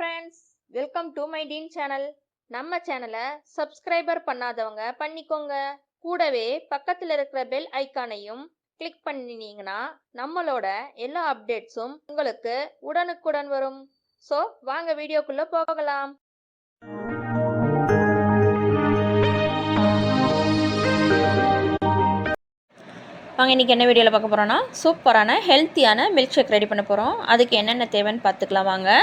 Friends welcome to my teen channel நம்ம சேனலை subscriber பண்ணாதவங்க பண்ணிக்கோங்க. கூடவே பக்கத்தில் இருக்கிற பெல் ஐக்கானையும் கிளிக் பண்ணினீங்கன்னா நம்மளோட எல்லா அப்டேட்ஸும் உங்களுக்கு உடனுக்குடன் வரும். ஸோ வாங்க வீடியோக்குள்ளே போகலாம். வாங்க இன்றைக்கி என்ன வீடியோவில் பார்க்க போகிறோன்னா சூப்பரான ஹெல்த்தியான மில்க் ஷேக் ரெடி பண்ண போகிறோம் அதுக்கு என்னென்ன தேவைன்னு பார்த்துக்கலாம். வாங்க.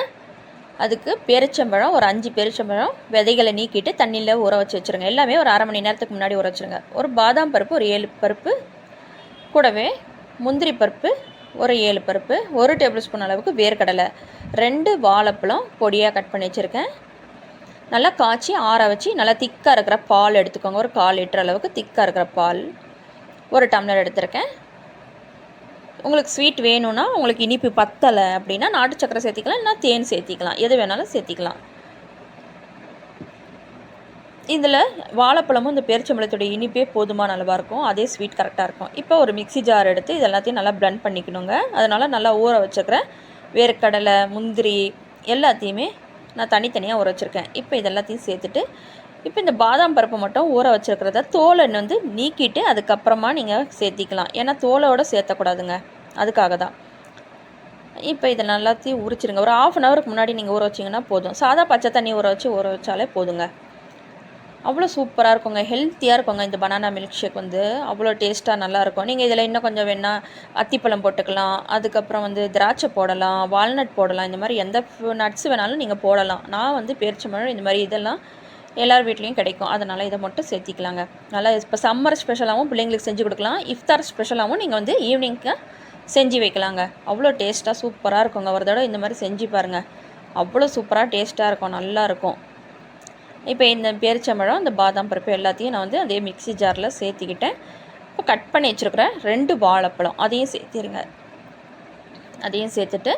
அதுக்கு பெருச்சம்பழம் ஒரு அஞ்சு பெருச்சம்பழம் விதைகளை நீக்கிட்டு தண்ணியில் ஊற வச்சு வச்சுருங்க. எல்லாமே ஒரு அரை மணி நேரத்துக்கு முன்னாடி ஊற வச்சுருங்க. ஒரு பாதாம் பருப்பு ஒரு ஏழு பருப்பு கூடவே முந்திரி பருப்பு ஒரு ஏழு பருப்பு ஒரு டேபிள் ஸ்பூன் அளவுக்கு வேர்க்கடலை ரெண்டு வாழைப்பழம் பொடியாக கட் பண்ணி வச்சுருக்கேன். நல்லா காய்ச்சி ஆற வச்சு நல்லா திக்காக இருக்கிற பால் எடுத்துக்கோங்க. ஒரு கால் லிட்டர் அளவுக்கு திக்காக இருக்கிற பால் ஒரு டம்ளர் எடுத்திருக்கேன். உங்களுக்கு ஸ்வீட் வேணும்னா உங்களுக்கு இனிப்பு பத்தலை அப்படின்னா நாட்டு சக்கரை சேர்த்திக்கலாம் இல்லைனா தேன் சேர்த்திக்கலாம். எது வேணாலும் சேர்த்திக்கலாம். இதில் வாழைப்பழமும் இந்த பேரிச்சம்பழத்துடைய இனிப்பே போதுமான அளவாக இருக்கும். அதே ஸ்வீட் கரெக்டாக இருக்கும். இப்போ ஒரு மிக்ஸி ஜார் எடுத்து இது எல்லாத்தையும் நல்லா ப்ளண்ட் பண்ணிக்கணுங்க. அதனால் நல்லா ஊற வச்சுக்கிறேன். வேர்க்கடலை முந்திரி எல்லாத்தையுமே நான் தனித்தனியாக ஊற வச்சுருக்கேன். இப்போ இது எல்லாத்தையும் சேர்த்துட்டு இப்போ இந்த பாதாம் பருப்பு மட்டும் ஊற வச்சுருக்கிறத தோலை வந்து நீக்கிட்டு அதுக்கப்புறமா நீங்கள் சேர்த்திக்கலாம். ஏன்னா தோலோடு சேர்த்தக்கூடாதுங்க. அதுக்காக தான் இப்போ இதை எல்லாத்தையும் உரிச்சிருங்க. ஒரு ஆஃப் அன் ஹவருக்கு முன்னாடி நீங்கள் ஊற வச்சிங்கன்னா போதும். சாதா பச்சை தண்ணி ஊற வச்சு ஊற வச்சாலே போதுங்க. அவ்வளோ சூப்பராக இருக்குங்க. ஹெல்த்தியாக இருக்குங்க இந்த பனானா மில்க் ஷேக் வந்து. அவ்வளோ டேஸ்ட்டாக நல்லாயிருக்கும். நீங்கள் இதில் இன்னும் கொஞ்சம் வேணால் அத்திப்பழம் போட்டுக்கலாம். அதுக்கப்புறம் வந்து திராட்சை போடலாம் வால்நட் போடலாம். இந்த மாதிரி எந்த நட்ஸ் வேணாலும் நீங்கள் போடலாம். நான் வந்து பேரிச்சம்பழம் இந்த மாதிரி இதெல்லாம் எல்லார் வீட்லேயும் கிடைக்கும். அதனால் இதை மட்டும் சேர்த்திக்கலாங்க. நல்லா இப்போ சம்மர் ஸ்பெஷலாகவும் பிள்ளைங்களுக்கு செஞ்சு கொடுக்கலாம். இஃப்தார் ஸ்பெஷலாகவும் நீங்கள் வந்து ஈவினிங்க்கு செஞ்சு வைக்கலாங்க. அவ்வளோ டேஸ்ட்டாக சூப்பராக இருக்குங்க. ஒரு தடவை இந்த மாதிரி செஞ்சு பாருங்கள் அவ்வளோ சூப்பராக டேஸ்ட்டாக இருக்கும். நல்லாயிருக்கும் இப்போ இந்த பேரிச்சம்பழம் இந்த பாதாம் பருப்பு எல்லாத்தையும் நான் வந்து அதே மிக்ஸி ஜாரில் சேர்த்திக்கிட்டேன். இப்போ கட் பண்ணி வச்சுருக்கிறேன். ரெண்டு வாழைப்பழம். அதையும் சேர்த்திருங்க. அதையும் சேர்த்துட்டு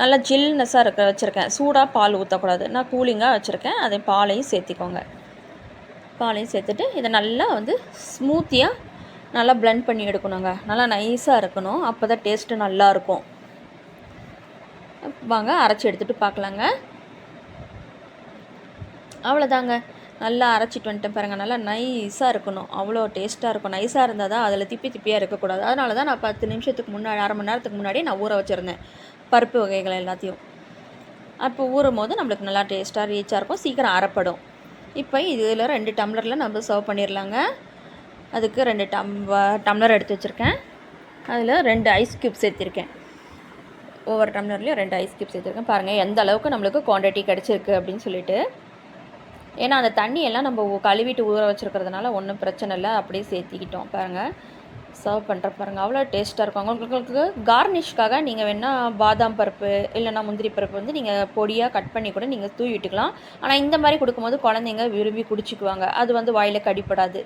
நல்லா ஜில்னஸாக இருக்க வச்சுருக்கேன். சூடாக பால் ஊற்றக்கூடாது நான் கூலிங்காக வச்சுருக்கேன். அதை பாலையும் சேர்த்திக்கோங்க. பாலையும் சேர்த்துட்டு இதை நல்லா வந்து ஸ்மூத்தியாக நல்லா blend பண்ணி எடுக்கணுங்க. நல்லா நைஸாக இருக்கணும். அப்போ தான் டேஸ்ட்டு நல்லாயிருக்கும். வாங்க அரைச்சி எடுத்துகிட்டு பார்க்கலாங்க. அவ்வளோதாங்க நல்லா அரைச்சிட்டு வந்துட்டேன் பாருங்கள் நல்லா நைஸாக இருக்கணும். அவ்வளோ டேஸ்ட்டாக இருக்கும். நைஸாக இருந்தால் தான் அதில் திப்பி திப்பியாக இருக்கக்கூடாது. அதனால தான் நான் பத்து நிமிஷத்துக்கு முன்னாடி அரை மணி நேரத்துக்கு முன்னாடி நான் ஊற வச்சுருந்தேன். பருப்பு வகைகள் எல்லாத்தையும். அப்போ ஊறும் போது நம்மளுக்கு நல்லா டேஸ்ட்டாக ரீச்சாக இருக்கும். சீக்கிரம் அரைப்படும். இப்போ இதில் ரெண்டு டம்ளரில் நம்ம சர்வ் பண்ணிடலாங்க அதுக்கு ரெண்டு டம் டம்ளர் எடுத்து வச்சுருக்கேன். அதில் ரெண்டு ஐஸ் க்யூப் சேர்த்திருக்கேன். ஒவ்வொரு டம்ளர்லேயும் ரெண்டு ஐஸ் க்யூப் சேர்த்துருக்கேன். பாருங்கள் எந்த அளவுக்கு நம்மளுக்கு குவான்டிட்டி கிடச்சிருக்கு அப்படின்னு சொல்லிட்டு. ஏன்னா அந்த தண்ணியெல்லாம் நம்ம கழுவிட்டு ஊற வச்சுருக்கிறதுனால ஒன்றும் பிரச்சனை இல்லை. அப்படியே சேர்த்திக்கிட்டோம். பாருங்கள் சர்வ் பண்ணுற பாருங்கள் அவ்வளோ டேஸ்ட்டாக இருக்கும். உங்களுக்கு கார்னிஷ்காக நீங்கள் வேணால் பாதாம் பருப்பு இல்லைன்னா முந்திரி பருப்பு வந்து நீங்கள் பொடியாக கட் பண்ணி கூட நீங்கள் தூவி விட்டுக்கலாம். ஆனால் இந்த மாதிரி கொடுக்கும்போது குழந்தைங்க விரும்பி குடிச்சிக்குவாங்க. அது வந்து வாயில் கடிப்படாது.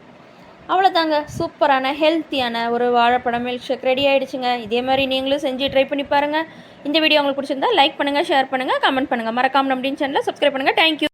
அவ்வளோதாங்க சூப்பரான ஹெல்த்தியான ஒரு வாழைப்பழம் மில்க் ஷேக் ரெடி ஆகிடுச்சுங்க இதே மாதிரி நீங்களும் செஞ்சு ட்ரை பண்ணி பாருங்கள் இந்த வீடியோ உங்களுக்கு பிடிச்சிருந்தா லைக் பண்ணுங்கள் ஷேர் பண்ணுங்கள் கமெண்ட் பண்ணுங்கள் மறக்காம நம்ம சேனலில் சப்ஸ்கிரைப் பண்ணுங்கள் தேங்க்யூ